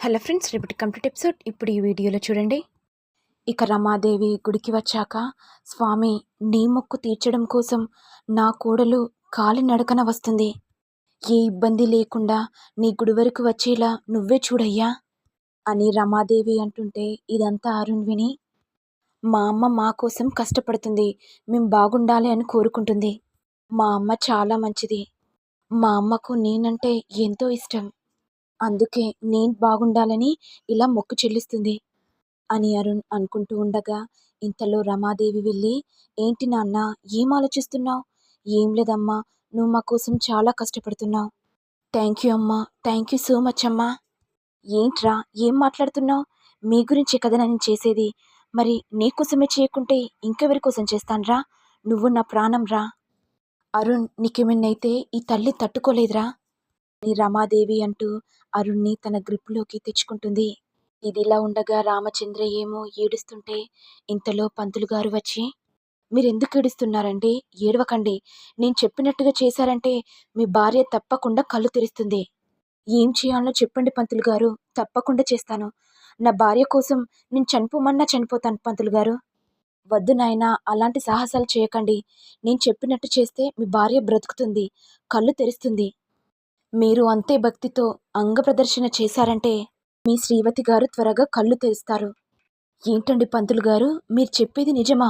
Hello friends రేపటి complete episode. ఇప్పుడు ఈ వీడియోలో చూడండి. ఇక రమాదేవి గుడికి వచ్చాక స్వామి నీ మొక్కు తీర్చడం కోసం నా కోడలు కాలినడకన వస్తుంది. ఏ ఇబ్బంది లేకుండా నీ గుడి వరకు వచ్చేలా నువ్వే చూడయ్యా అని రమాదేవి అంటుంటే ఇదంతా అరుణ్ విని మా అమ్మ మా కోసం కష్టపడుతుంది. మేం బాగుండాలి అని కోరుకుంటుంది. మా అమ్మ చాలా మంచిది. మా అమ్మకు నేనంటే ఎంతో ఇష్టం. అందుకే నేను బాగుండాలని ఇలా మొక్కు చెల్లిస్తుంది అని అరుణ్ అనుకుంటూ ఉండగా ఇంతలో రమాదేవి వెళ్ళి ఏంటి నాన్న ఏం ఆలోచిస్తున్నావు? ఏం లేదమ్మా నువ్వు మా కోసం చాలా కష్టపడుతున్నావు. థ్యాంక్ యూ అమ్మా థ్యాంక్ యూ సో మచ్ అమ్మా. ఏంట్రా ఏం మాట్లాడుతున్నావు? మీ గురించే కదా నేను చేసేది. మరి నీ కోసమే చేయకుంటే ఇంకెవరి కోసం చేస్తానురా? నువ్వు నా ప్రాణం రా అరుణ్ అయితే ఈ తల్లి తట్టుకోలేదురా. అని రమాదేవి అంటూ అరుణ్ని తన గ్రిప్లోకి తెచ్చుకుంటుంది. ఇదిలా ఉండగా రామచంద్ర ఏమో ఏడుస్తుంటే ఇంతలో పంతులు గారు వచ్చి మీరెందుకు ఏడుస్తున్నారండి? ఏడవకండి. నేను చెప్పినట్టుగా చేశారంటే మీ భార్య తప్పకుండా కళ్ళు తెరుస్తుంది. ఏం చేయాలో చెప్పండి పంతులు గారు. తప్పకుండా చేస్తాను. నా భార్య కోసం నేను చనిపోమన్నా చనిపోతాను పంతులు గారు. వద్దు నాయనా అలాంటి సాహసాలు చేయకండి. నేను చెప్పినట్టు చేస్తే మీ భార్య బ్రతుకుతుంది కళ్ళు తెరుస్తుంది. మీరు అంతే భక్తితో అంగప్రదర్శన చేశారంటే మీ శ్రీవతి గారు త్వరగా కళ్ళు తెరుస్తారు. ఏంటండి పంతులు గారు? మీరు చెప్పేది నిజమా?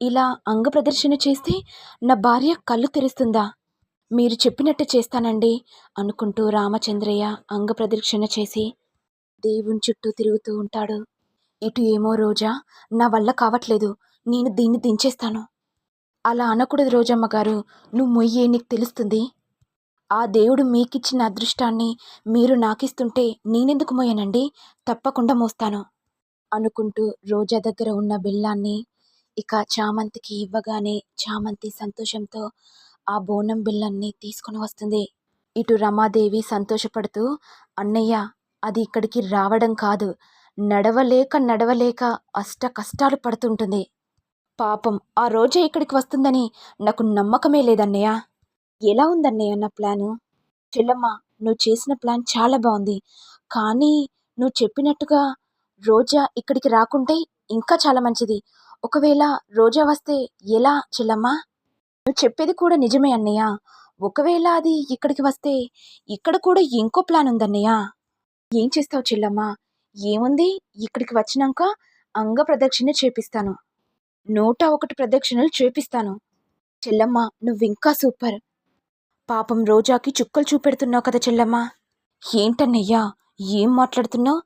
ఇలా అంగప్రదర్శన చేస్తే నా భార్య కళ్ళు తెరుస్తుందా? మీరు చెప్పినట్టు చేస్తానండి అనుకుంటూ రామచంద్రయ్య అంగప్రదక్షిణ చేసి దేవుని చుట్టూ తిరుగుతూ ఉంటాడు. ఇటు ఏమో రోజా నా వల్ల కావట్లేదు నేను దీన్ని దించేస్తాను. అలా అనకూడదు రోజమ్మ గారు నువ్వు మొయ్యే నీకు తెలుస్తుంది. ఆ దేవుడు మీకిచ్చిన అదృష్టాన్ని మీరు నాకిస్తుంటే నేనెందుకు మోయనండి? తప్పకుండా మోస్తాను. అనుకుంటూ రోజా దగ్గర ఉన్న బిల్లాన్ని ఇక చామంతికి ఇవ్వగానే చామంతి సంతోషంతో ఆ బోనం బిల్లాన్ని తీసుకుని వస్తుంది. ఇటు రమాదేవి సంతోషపడుతూ అన్నయ్య అది ఇక్కడికి రావడం కాదు. నడవలేక నడవలేక అష్ట కష్టాలు పడుతుంటుంది. పాపం ఆ రోజే ఇక్కడికి వస్తుందని నాకు నమ్మకమే లేదన్నయ్య. ఎలా ఉందన్నయ్య నా ప్లాను? చెల్లమ్మ నువ్వు చేసిన ప్లాన్ చాలా బాగుంది కానీ నువ్వు చెప్పినట్టుగా రోజా ఇక్కడికి రాకుంటే ఇంకా చాలా మంచిది. ఒకవేళ రోజా వస్తే ఎలా చెల్లమ్మ? నువ్వు చెప్పేది కూడా నిజమే అన్నయ్య. ఒకవేళ అది ఇక్కడికి వస్తే ఇక్కడ కూడా ఇంకో ప్లాన్ ఉందన్నయ్య. ఏం చేస్తావు చెల్లమ్మ? ఏముంది? ఇక్కడికి వచ్చినాక అంగ ప్రదక్షిణ చేపిస్తాను. నూట ఒకటి ప్రదక్షిణలు చేపిస్తాను. చెల్లమ్మ నువ్వింకా సూపర్. పాపం రోజాకి చుక్కలు చూపెడుతున్నావు కదా చెల్లమ్మ. ఏంటన్నయ్యా ఏం మాట్లాడుతున్నావు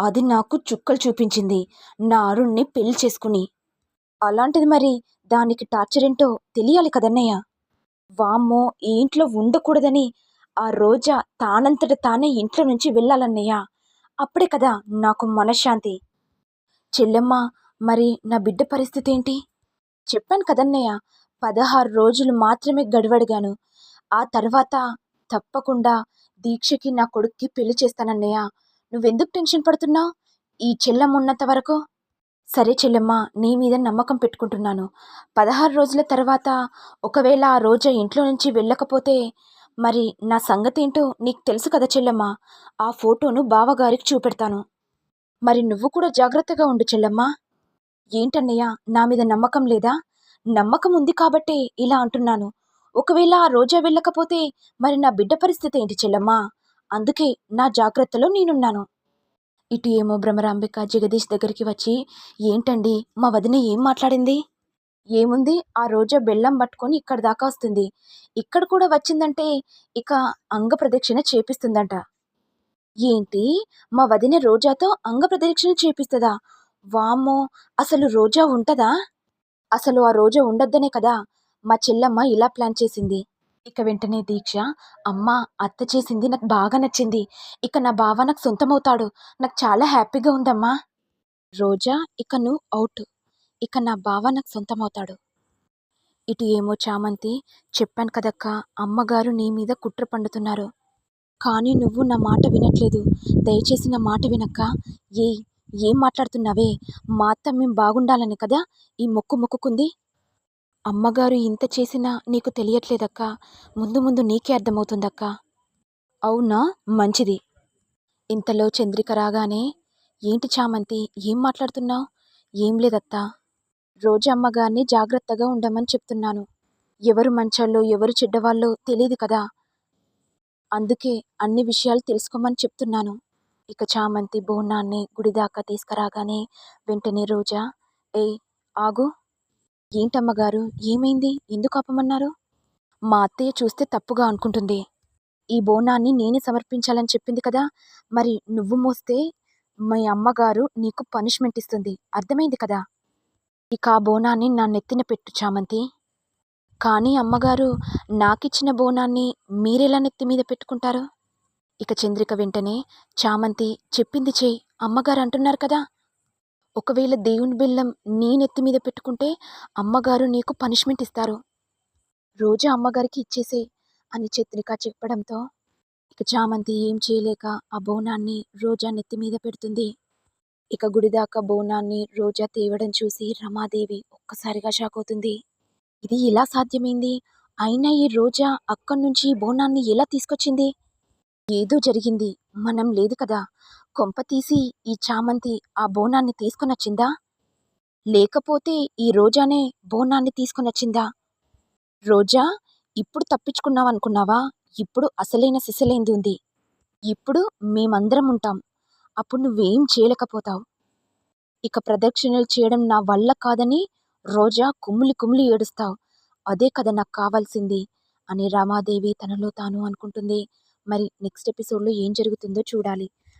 అది నాకు చుక్కలు చూపించింది నా అరుణ్ణి పెళ్ళి చేసుకుని. అలాంటిది మరి దానికి టార్చర్ ఏంటో తెలియాలి కదన్నయ్య. వామ్మో ఈ ఇంట్లో ఉండకూడదని ఆ రోజా తానంతట తానే ఇంట్లో నుంచి వెళ్ళాలన్నయ్య. అప్పుడే కదా నాకు మనశ్శాంతి. చెల్లెమ్మ మరి నా బిడ్డ పరిస్థితి ఏంటి? చెప్పాను కదన్నయ్య పదహారు రోజులు మాత్రమే గడువడిగాను. ఆ తర్వాత తప్పకుండా దీక్షకి నా కొడుక్కి పెళ్ళి చేస్తానన్నయ్య. నువ్వెందుకు టెన్షన్ పడుతున్నావు ఈ చెల్లెమ్మ ఉన్నంత వరకు? సరే చెల్లెమ్మ నీ మీద నమ్మకం పెట్టుకుంటున్నాను. పదహారు రోజుల తర్వాత ఒకవేళ ఆ రోజా ఇంట్లో నుంచి వెళ్ళకపోతే మరి నా సంగతి ఏంటో నీకు తెలుసు కదా చెల్లెమ్మ. ఆ ఫోటోను బావగారికి చూపెడతాను. మరి నువ్వు కూడా జాగ్రత్తగా ఉండు చెల్లెమ్మ. ఏంటన్నయ్య నా మీద నమ్మకం లేదా? నమ్మకం ఉంది కాబట్టే ఇలా అంటున్నాను. ఒకవేళ ఆ రోజా వెళ్ళకపోతే మరి నా బిడ్డ పరిస్థితి ఏంటి చెల్లమ్మా? అందుకే నా జాగ్రత్తలో నేనున్నాను. ఇటు ఏమో భ్రమరాంబిక జగదీష్ దగ్గరికి వచ్చి ఏంటండి మా వదిన ఏం మాట్లాడింది? ఏముంది ఆ రోజా బెల్లం పట్టుకొని ఇక్కడ దాకా వస్తుంది. ఇక్కడ కూడా వచ్చిందంటే ఇక అంగ ప్రదక్షిణ చేపిస్తుందంట. ఏంటి మా వదిన రోజాతో అంగ ప్రదక్షిణ చేపిస్తుందా? వామ్మో అసలు రోజా ఉంటదా? అసలు ఆ రోజా ఉండొద్దనే కదా మా చెల్లమ్మ ఇలా ప్లాన్ చేసింది. ఇక వెంటనే దీక్ష అమ్మ అత్త చేసింది నాకు బాగా నచ్చింది. ఇక నా బావ నాకు సొంతమవుతాడు. నాకు చాలా హ్యాపీగా ఉందమ్మా. రోజా ఇక నువ్వు అవుట్. ఇక నా బావ నాకు సొంతమవుతాడు. ఇటు ఏమో చామంతి చెప్పాను కదక్క అమ్మగారు నీ మీద కుట్ర పండుతున్నారు. కానీ నువ్వు నా మాట వినట్లేదు. దయచేసి నా మాట వినక్క. ఏ ఏం మాట్లాడుతున్నావే? మా అత్త మేము బాగుండాలని కదా ఈ మొక్కు మొక్కుకుంది? అమ్మగారు ఇంత చేసినా నీకు తెలియట్లేదక్కా. ముందు ముందు నీకే అర్థమవుతుందక్కా. అవునా? మంచిది. ఇంతలో చంద్రిక రాగానే ఏంటి చామంతి ఏం మాట్లాడుతున్నావు? ఏం లేదత్తా రోజు అమ్మగారిని జాగ్రత్తగా ఉండమని చెప్తున్నాను. ఎవరు మంచాల్లో ఎవరు చెడ్డవాళ్ళో తెలియదు కదా. అందుకే అన్ని విషయాలు తెలుసుకోమని చెప్తున్నాను. ఇక చామంతి బోనాన్ని గుడి దాకా తీసుకురాగానే వెంటనే రోజా ఏ ఆగు. ఏంటమ్మగారు ఏమైంది? ఎందుకు ఆపమన్నారు? మా అత్తయ్య చూస్తే తప్పుగా అనుకుంటుంది. ఈ బోనాన్ని నేనే సమర్పించాలని చెప్పింది కదా? మరి నువ్వు మోస్తే మీ అమ్మగారు నీకు పనిష్మెంట్ ఇస్తుంది. అర్థమైంది కదా? ఇక ఆ బోనాన్ని నా నెత్తిన పెట్టు చామంతి. కానీ అమ్మగారు నాకిచ్చిన బోనాన్ని మీరెలా నెత్తి మీద పెట్టుకుంటారు? ఇక చంద్రిక వెంటనే చామంతి చెప్పింది చేయి అమ్మగారు అంటున్నారు కదా? ఒకవేళ దేవుని బెల్లం నీ నెత్తి మీద పెట్టుకుంటే అమ్మగారు నీకు పనిష్మెంట్ ఇస్తారు. రోజు అమ్మగారికి ఇచ్చేసే అని చత్రిక చెప్పడంతో ఇక చామంతి ఏం చేయలేక ఆ బోనాన్ని రోజా నెత్తి మీద పెడుతుంది. ఇక గుడిదాకా బోనాన్ని రోజా తేవడం చూసి రమాదేవి ఒక్కసారిగా షాక్ అవుతుంది. ఇది ఎలా సాధ్యమైంది? అయినా ఈ రోజా అక్కడి నుంచి ఈ బోనాన్ని ఎలా తీసుకొచ్చింది? ఏదో జరిగింది. మనం లేదు కదా. కొంపతీసి ఈ చామంతి ఆ బోనాన్ని తీసుకునొచ్చిందా లేకపోతే ఈ రోజానే బోనాన్ని తీసుకునొచ్చిందా రోజా ఇప్పుడు తప్పించుకున్నావనుకున్నావా? ఇప్పుడు అసలైన సిసలైంది ఉంది. ఇప్పుడు మేమందరం ఉంటాం. అప్పుడు నువ్వేం చేయలేకపోతావు. ఇక ప్రదక్షిణలు చేయడం నా వల్ల కాదని రోజా కుమ్ములి కుమ్ములి ఏడుస్తావు. అదే కదా నాకు కావాల్సింది అని రామాదేవి తనలో తాను అనుకుంటుంది. మరి నెక్స్ట్ ఎపిసోడ్లో ఏం జరుగుతుందో చూడాలి.